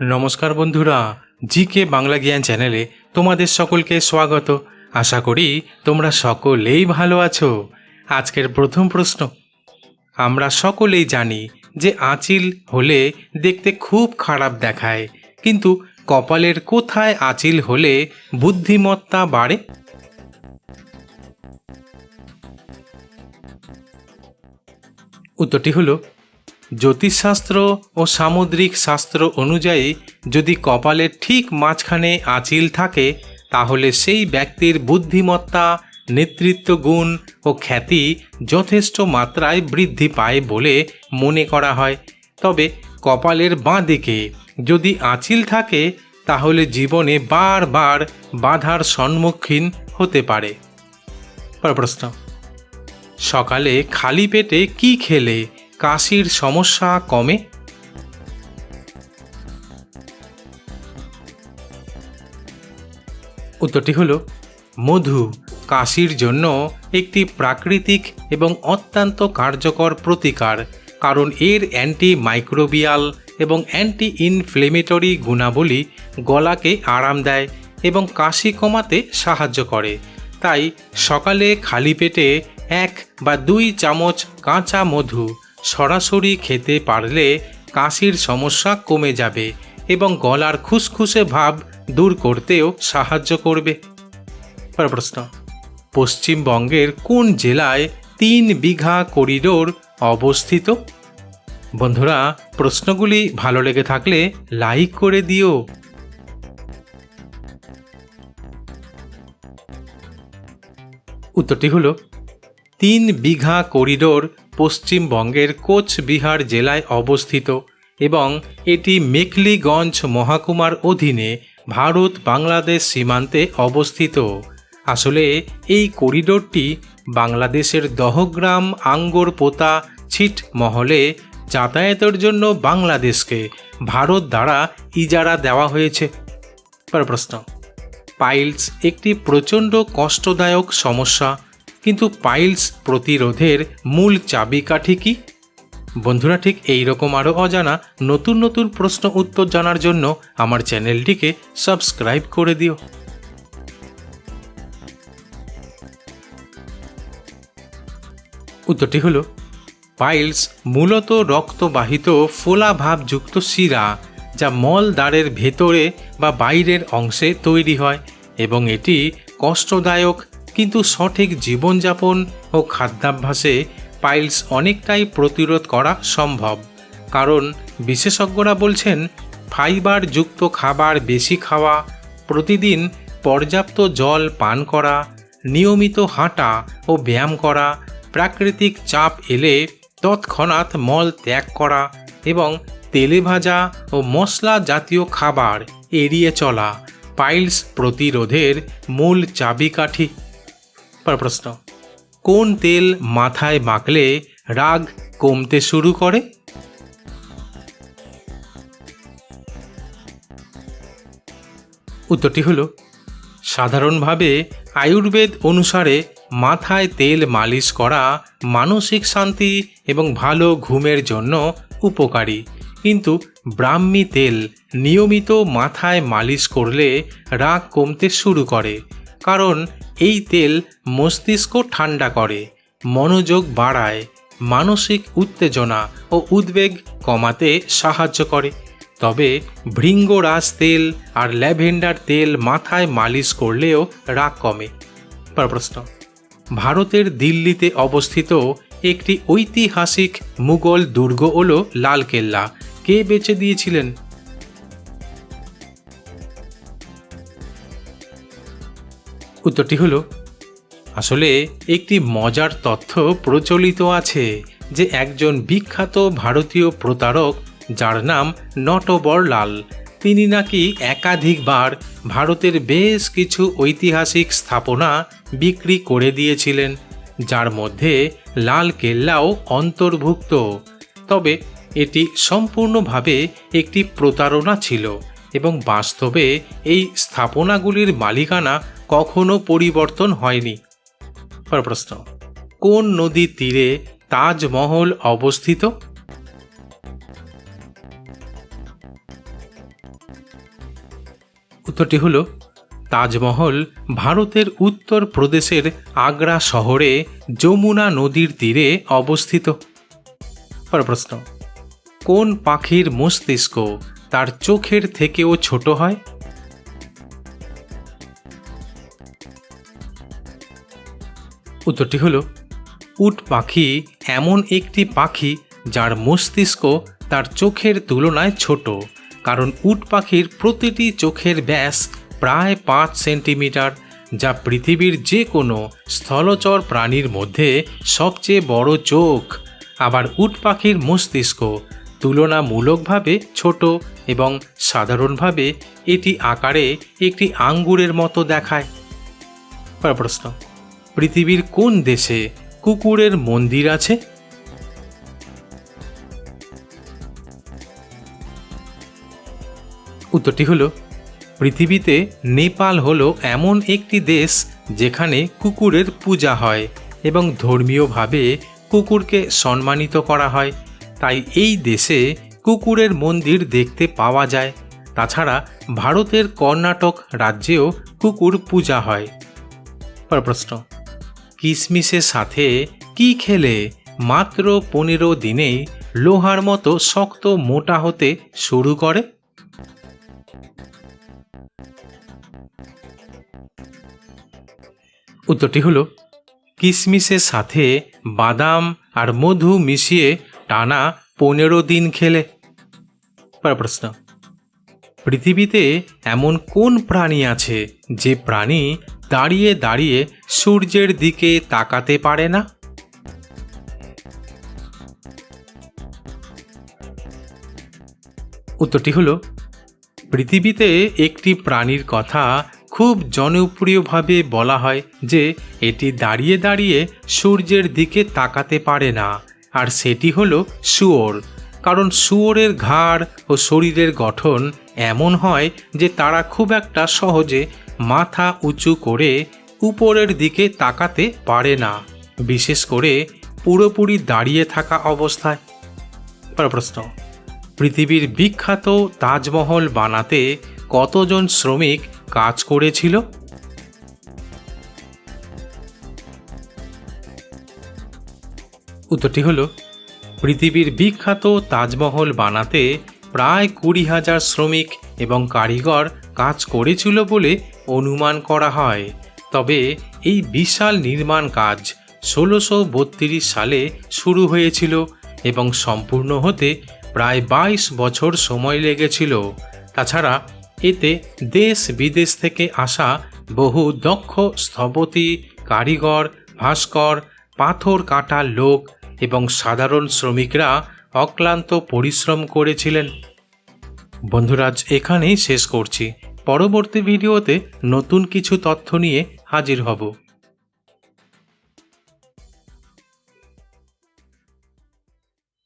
নমস্কার বন্ধুরা জি কে বাংলা জ্ঞান চ্যানেলে তোমাদের সকলকে স্বাগত। আশা করি তোমরা সকলেই ভালো আছো। আজকের প্রথম প্রশ্ন, আমরা সকলেই জানি যে আঁচিল হলে দেখতে খুব খারাপ দেখায়, কিন্তু কপালের কোথায় আঁচিল হলে বুদ্ধিমত্তা বাড়ে? উত্তরটি হলো জ্যোতিষশাস্ত্র ও সামুদ্রিক শাস্ত্র অনুযায়ী যদি কপালের ঠিক মাঝখানে আঁচিল থাকে, তাহলে সেই ব্যক্তির বুদ্ধিমত্তা, নেতৃত্ব গুণ ও খ্যাতি যথেষ্ট মাত্রায় বৃদ্ধি পায় বলে মনে করা হয়। তবে কপালের বাঁ দিকে যদি আঁচিল থাকে, তাহলে জীবনে বারবার বাধার সম্মুখীন হতে পারে। প্রশ্ন, সকালে খালি পেটে কি খেলে? কাশির সমস্যা কমে? উত্তরটি হলো, মধু কাশির জন্য একটি প্রাকৃতিক এবং অত্যন্ত কার্যকর প্রতিকার, কারণ এর অ্যান্টি মাইক্রোবিয়াল এবং অ্যান্টি ইনফ্লেমেটরি গুণাবলী গলাকে আরাম দেয় এবং কাশি কমাতে সাহায্য করে। তাই সকালে খালি পেটে এক বা দুই চামচ কাঁচা মধু সরাসরি খেতে পারলে কাশির সমস্যা কমে যাবে এবং গলার খুসখুসে ভাব দূর করতেও সাহায্য করবে। প্রশ্ন, পশ্চিমবঙ্গের কোন জেলায় তিন বিঘা করিডোর অবস্থিত? বন্ধুরা, প্রশ্নগুলি ভালো লেগে থাকলে লাইক করে দিও। উত্তরটি হলো, তিন বিঘা করিডোর পশ্চিমবঙ্গের কোচবিহার জেলায় অবস্থিত এবং এটি মেখলিগঞ্জ মহাকুমার অধীনে ভারত বাংলাদেশ সীমান্তে অবস্থিত। আসলে এই করিডোরটি বাংলাদেশের দহগ্রাম আঙ্গরপোতা ছিটমহলে যাতায়াতের জন্য বাংলাদেশকে ভারত দ্বারা ইজারা দেওয়া হয়েছে। প্রশ্ন, পাইলস একটি প্রচণ্ড কষ্টদায়ক সমস্যা কিন্তু পাইলস প্রতিরোধের মূল চাবিকাঠি কি? বন্ধুরা, ঠিক এই রকম আরও অজানা নতুন নতুন প্রশ্ন উত্তর জানার জন্য আমার চ্যানেলটিকে সাবস্ক্রাইব করে দিও। উত্তরটি হলো, পাইলস মূলত রক্তবাহিত ফোলা ভাবযুক্ত শিরা যা মল দ্বারের ভেতরে বা বাইরের অংশে তৈরি হয় এবং এটি কষ্টদায়ক কিন্তু সঠিক জীবনযাপন ও খাদ্যাভ্যাসে পাইলস অনেকটাই প্রতিরোধ করা সম্ভব। কারণ বিশেষজ্ঞরা বলছেন ফাইবার যুক্ত খাবার বেশি খাওয়া, প্রতিদিন পর্যাপ্ত জল পান করা, নিয়মিত হাঁটা ও ব্যায়াম করা, প্রাকৃতিক চাপ এলে তৎক্ষণাৎ মল ত্যাগ করা এবং তেলে ভাজা ও মশলা জাতীয় খাবার এড়িয়ে চলা পাইলস প্রতিরোধের মূল চাবিকাঠি। পর প্রশ্ন, কোন তেল মাথায় মাখলে রাগ কমতে শুরু করে? উত্তরটি হলো, সাধারণভাবে আয়ুর্বেদ অনুসারে মাথায় তেল মালিশ করা মানসিক শান্তি এবং ভালো ঘুমের জন্য উপকারী। কিন্তু ব্রাহ্মী তেল নিয়মিত মাথায় মালিশ করলে রাগ কমতে শুরু করে। কারণ এই তেল মস্তিষ্ক ঠান্ডা করে, মনোযোগ বাড়ায়, মানসিক উত্তেজনা ও উদ্বেগ কমাতে সাহায্য করে। তবে ভৃঙ্গরাজ তেল আর ল্যাভেন্ডার তেল মাথায় মালিশ করলেও রাগ কমে। প্রশ্ন ভারতের দিল্লিতে অবস্থিত একটি ঐতিহাসিক মুঘল দুর্গ হল লালকেল্লা। কে বেচে দিয়েছিলেন? উত্তরটি হলো, আসলে একটি মজার তথ্য প্রচলিত আছে যে একজন বিখ্যাত ভারতীয় প্রতারক যার নাম নটবরলাল, তিনি নাকি একাধিকবার ভারতের বেশ কিছু ঐতিহাসিক স্থাপনা বিক্রি করে দিয়েছিলেন, যার মধ্যে লাল কেল্লাও অন্তর্ভুক্ত। তবে এটি সম্পূর্ণভাবে একটি প্রতারণা ছিল এবং বাস্তবে এই স্থাপনাগুলির মালিকানা কখনো পরিবর্তন হয়নি। প্রশ্ন কোন নদীর তীরে তাজমহল অবস্থিত? উত্তরটি হল, তাজমহল ভারতের উত্তর প্রদেশের আগ্রা শহরে যমুনা নদীর তীরে অবস্থিত। প্রশ্ন কোন পাখির মস্তিষ্ক তার চোখের থেকেও ছোট হয়? উত্তরটি হল, উট পাখি এমন একটি পাখি যার মস্তিষ্ক তার চোখের তুলনায় ছোট, কারণ উট পাখির প্রতিটি চোখের ব্যাস প্রায় পাঁচ সেন্টিমিটার, যা পৃথিবীর যে কোনো স্থলচর প্রাণীর মধ্যে সবচেয়ে বড় চোখ। আবার উট পাখির মস্তিষ্ক তুলনামূলকভাবে ছোট এবং সাধারণভাবে এটি আকারে একটি আঙ্গুরের মতো দেখায়। প্রশ্ন। পৃথিবীর কোন দেশে কুকুরের মন্দির আছে? উত্তরটি হলো, পৃথিবীতে নেপাল হলো এমন একটি দেশ যেখানে কুকুরের পূজা হয় এবং ধর্মীয়ভাবে কুকুরকে সম্মানিত করা হয়। তাই এই দেশে কুকুরের মন্দির দেখতে পাওয়া যায়। তাছাড়া ভারতের কর্ণাটক রাজ্যেও কুকুর পূজা হয়। প্রশ্ন। কিশমিশের সাথে কি খেলে? মাত্র পনেরো দিনেই লোহার মতো শক্ত মোটা হতে শুরু করে। উত্তরটি হলো কিশমিশের সাথে বাদাম আর মধু মিশিয়ে টানা পনেরো দিন খেলে। প্রশ্ন পৃথিবীতে এমন কোন প্রাণী আছে যে প্রাণী দাঁড়িয়ে দাঁড়িয়ে সূর্যের দিকে তাকাতে পারে না? উত্তরটি হলো, পৃথিবীতে একটি প্রাণীর কথা খুব জনপ্রিয়ভাবে বলা হয় যে এটি দাঁড়িয়ে দাঁড়িয়ে সূর্যের দিকে তাকাতে পারে না, আর সেটি হলো শুয়োর। কারণ শুয়োরের ঘাড় ও শরীরের গঠন এমন হয় যে তারা খুব একটা সহজে মাথা উঁচু করে উপরের দিকে তাকাতে পারে না, বিশেষ করে পুরোপুরি দাঁড়িয়ে থাকা অবস্থায়। প্রশ্ন পৃথিবীর বিখ্যাত তাজমহল বানাতে কতজন শ্রমিক কাজ করেছিল? উত্তরটি হলো পৃথিবীর বিখ্যাত তাজমহল বানাতে প্রায় কুড়ি হাজার শ্রমিক এবং কারিগর কাজ করেছিল বলে অনুমান করা হয়। তবে এই বিশাল নির্মাণ কাজ ষোলোশো বত্রিশ সালে শুরু হয়েছিল এবং সম্পূর্ণ হতে প্রায় বাইশ বছর সময় লেগেছিল। তাছাড়া এতে দেশ বিদেশ থেকে আসা বহু দক্ষ স্থপতি, কারিগর, ভাস্কর, পাথর কাটার লোক এবং সাধারণ শ্রমিকরা অক্লান্ত পরিশ্রম করেছিলেন। বন্ধুরাজ এখানেই শেষ করছি। পরবর্তী ভিডিওতে নতুন কিছু তথ্য নিয়ে হাজির হব।